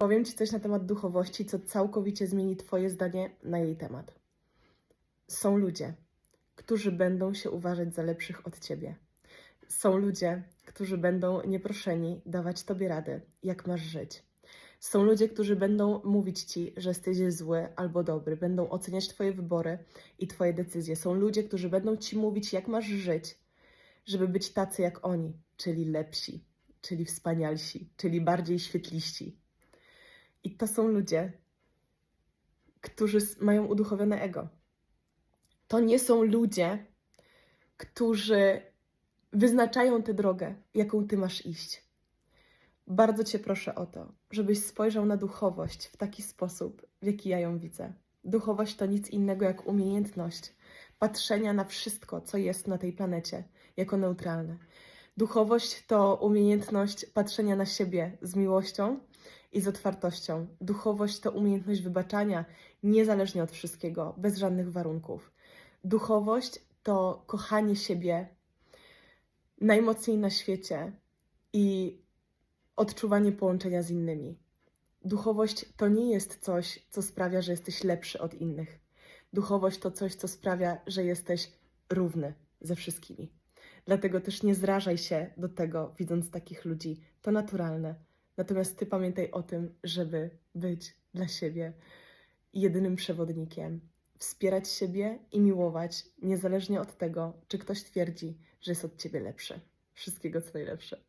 Powiem Ci coś na temat duchowości, co całkowicie zmieni Twoje zdanie na jej temat. Są ludzie, którzy będą się uważać za lepszych od Ciebie. Są ludzie, którzy będą nieproszeni dawać Tobie rady, jak masz żyć. Są ludzie, którzy będą mówić Ci, że jesteś zły albo dobry, będą oceniać Twoje wybory i Twoje decyzje. Są ludzie, którzy będą Ci mówić, jak masz żyć, żeby być tacy jak oni, czyli lepsi, czyli wspanialsi, czyli bardziej świetliści. I to są ludzie, którzy mają uduchowione ego. To nie są ludzie, którzy wyznaczają tę drogę, jaką ty masz iść. Bardzo cię proszę o to, żebyś spojrzał na duchowość w taki sposób, w jaki ja ją widzę. Duchowość to nic innego jak umiejętność patrzenia na wszystko, co jest na tej planecie, jako neutralne. Duchowość to umiejętność patrzenia na siebie z miłością i z otwartością. Duchowość to umiejętność wybaczania niezależnie od wszystkiego, bez żadnych warunków. Duchowość to kochanie siebie najmocniej na świecie i odczuwanie połączenia z innymi. Duchowość to nie jest coś, co sprawia, że jesteś lepszy od innych. Duchowość to coś, co sprawia, że jesteś równy ze wszystkimi. Dlatego też nie zrażaj się do tego, widząc takich ludzi. To naturalne. Natomiast ty pamiętaj o tym, żeby być dla siebie jedynym przewodnikiem, wspierać siebie i miłować, niezależnie od tego, czy ktoś twierdzi, że jest od ciebie lepszy. Wszystkiego co najlepsze.